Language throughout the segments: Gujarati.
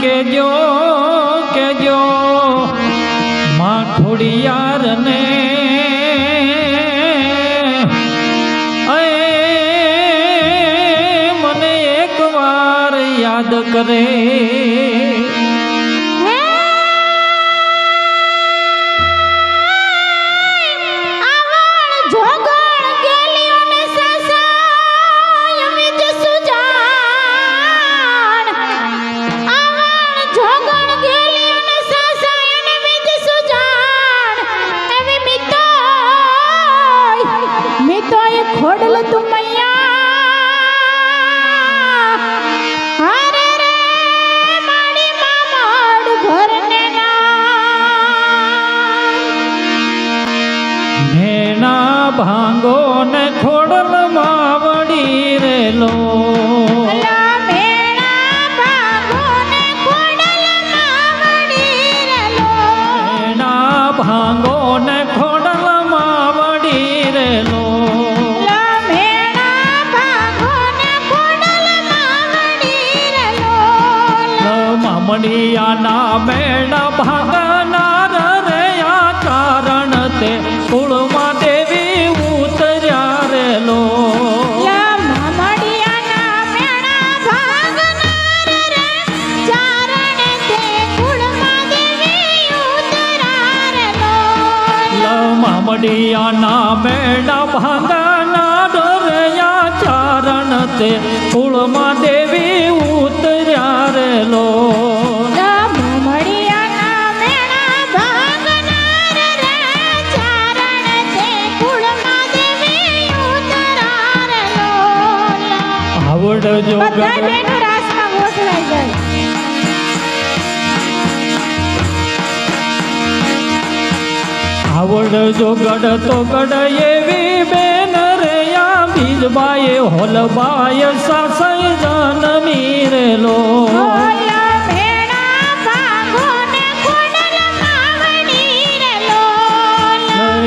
કેજો કેજો માઠોડિયારને મને એક વાર યાદ કરે. ભાંગો ને ખોડલમાં વળી રેલો. ભાંગો ને ખોડલમાં વળી રેલો. મણિયાના મેળા ભાગનાર રે આ કારણ તે ખોડિયાના મેળા ભાંગાના ડોરયા ચારણ તે કુળમાં દેવી ઉતર્યા રેલો આવડ જો रावण जो गड तो गढ़ ये भी बेनर या बीज बाए होल बाय सास जान मीर लो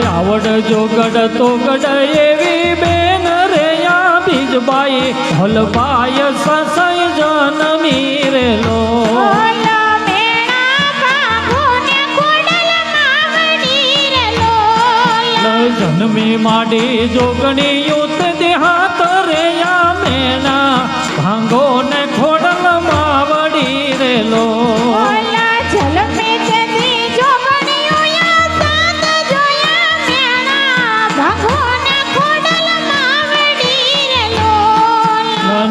रावण जो गढ़ तो गढ़ ये भी बेनर या बीज बाई होल बाय सास जान मीर लो. જન્મી માડી જોગણી યુત દેહાત રેયા મેના. ભાંગો ને ખોડલ માવડી રેલો.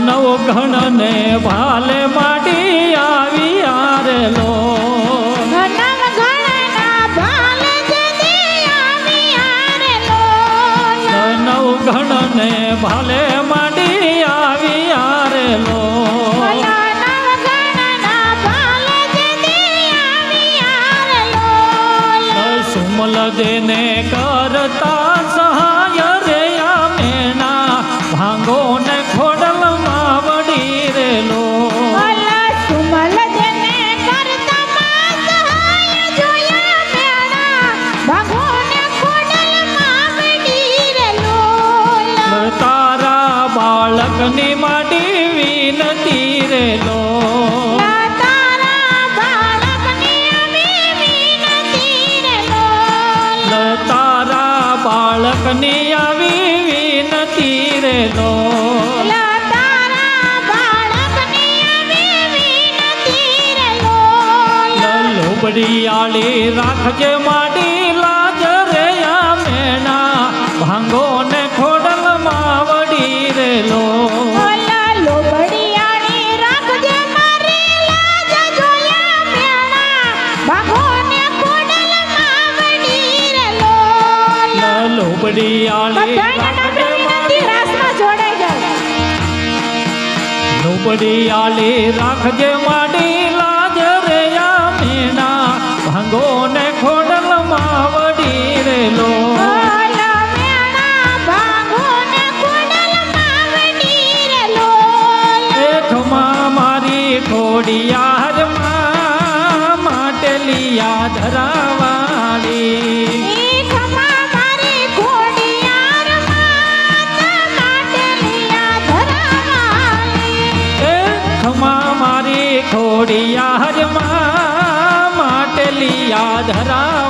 નવ ઘણ ને ભાલે માડી ભાલે ઘડિયાળી રાખજે માડી લાજ રે મેણા. ભાંગો ને ખોડલ માં વડી રે લો આલી રાખજે માડી राधरा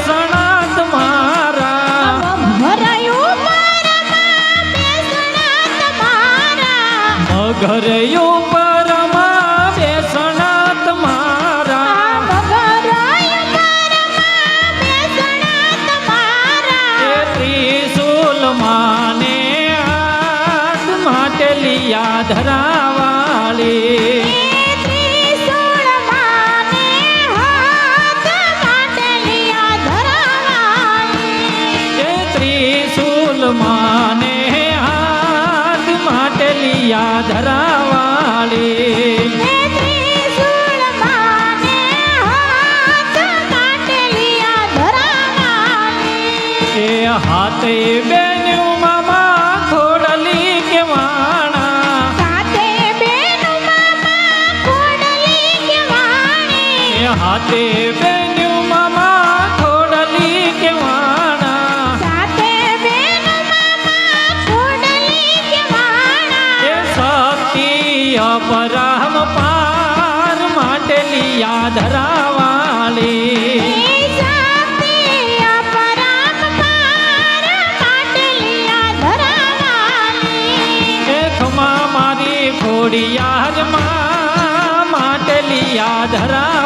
ઘરે દયા ધરાવાળી. પરમ પાર માટલી યાદ ધરાવાળી મારી ખોડિયારમાં માટલી યાદ ધરા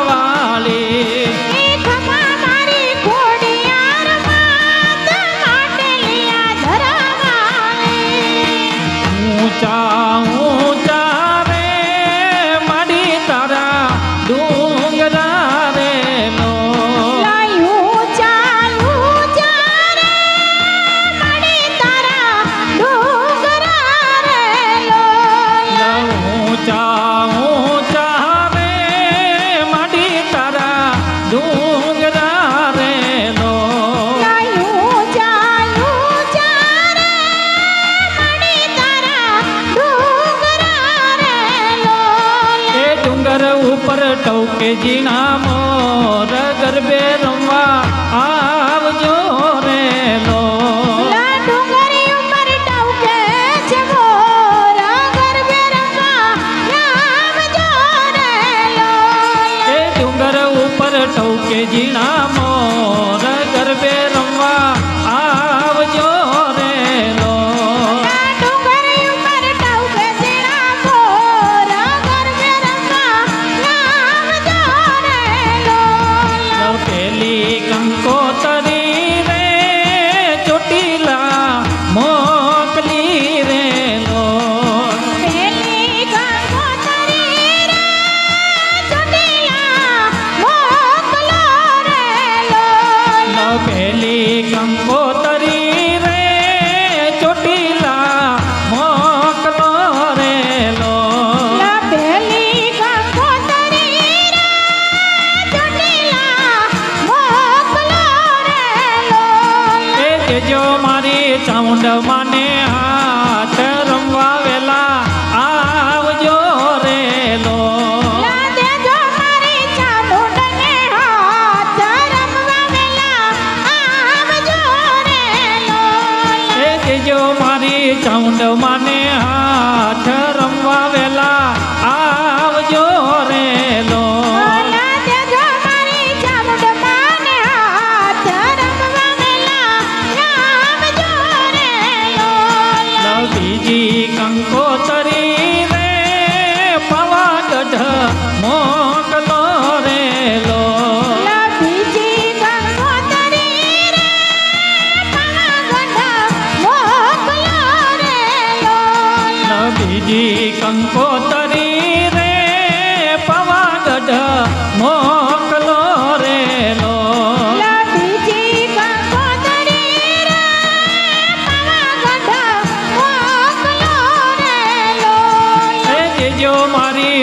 ઉપર ટૌકે જીણા મોર ગરબે રમવા આ જો મારી ચામુંડ માને.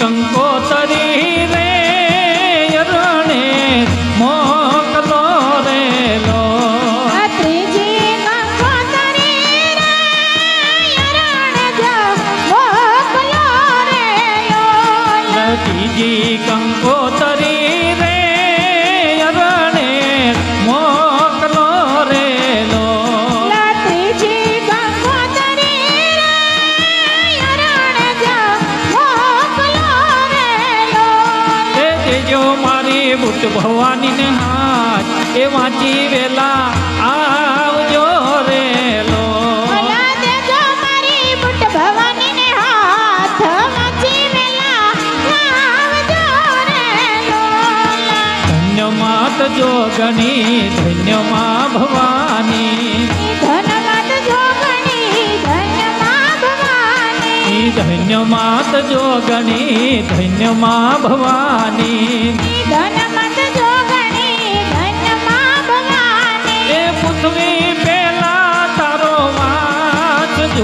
కంకోతరి મારી બુટ ભવાનીને હાથ એ વાંચી વેલા આવજો રે લો ભલા દેજો મારી બુટ ભવાનીને હાથ વાંચી વેલા આવજો રે લોલ ધન્ય માત જોગણી ધન્ય મા ભવાની ધનવાદ જોગણી ધન્ય મા ભવાની ઈ ધન્ય માત જોગણી ધન્ય મા ભવાની વાસ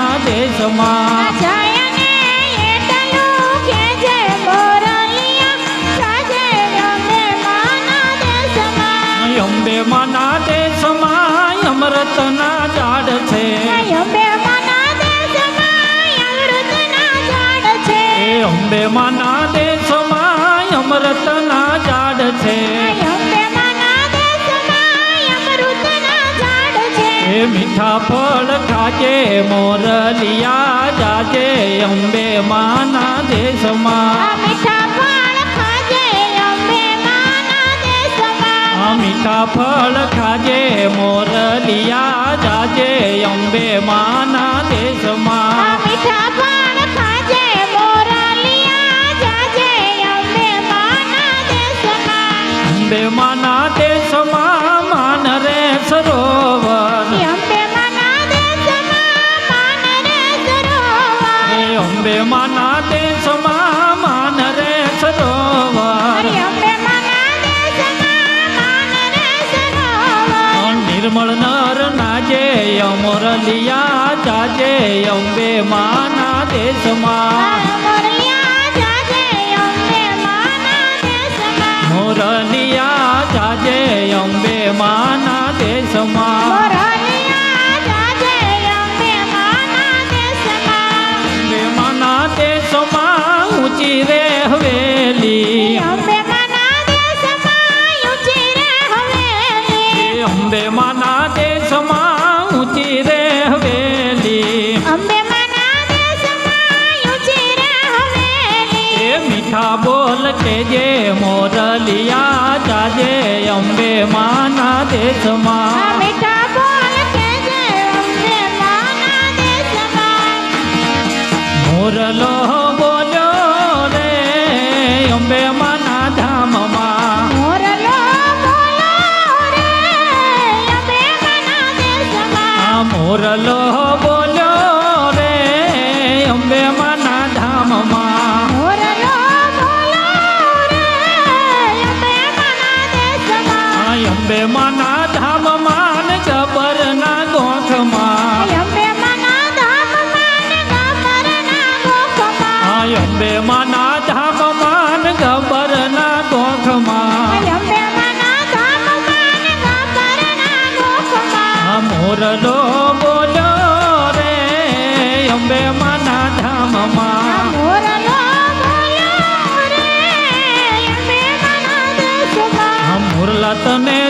એ અંબે માના દેશમાં અમૃતના ઝાડ છે યમે માના દેશમાં અમૃતના ઝાડ છે એ મીઠા ફળ ખાજે મોરલિયા જાજે અંબે માના આ દેશમાં મીઠા ફળ ખાજે અંબે માના દેશમાં આ મીઠા ફળ ખાજે મોરલિયા જાજે અંબે માના નિર્મળ નર નાજે અમરલિયા જાજે અંબે માના દેશમાં. મોરલિયા જાજે અંબે માના દેશમાં. અંબે માના દેશમાં ઊંચી રે હવેલી અંબે માના દેશમાં ઊંચી રે હવેલી એ મીઠા બોલ કે જે મોરલિયા જાજે અંબે માના આ દેશમાં મીઠા બોલ કે જે અંબે માના દેશમાં મોરલો মোরলো અંબે માના ધામમાં. મોરલો તને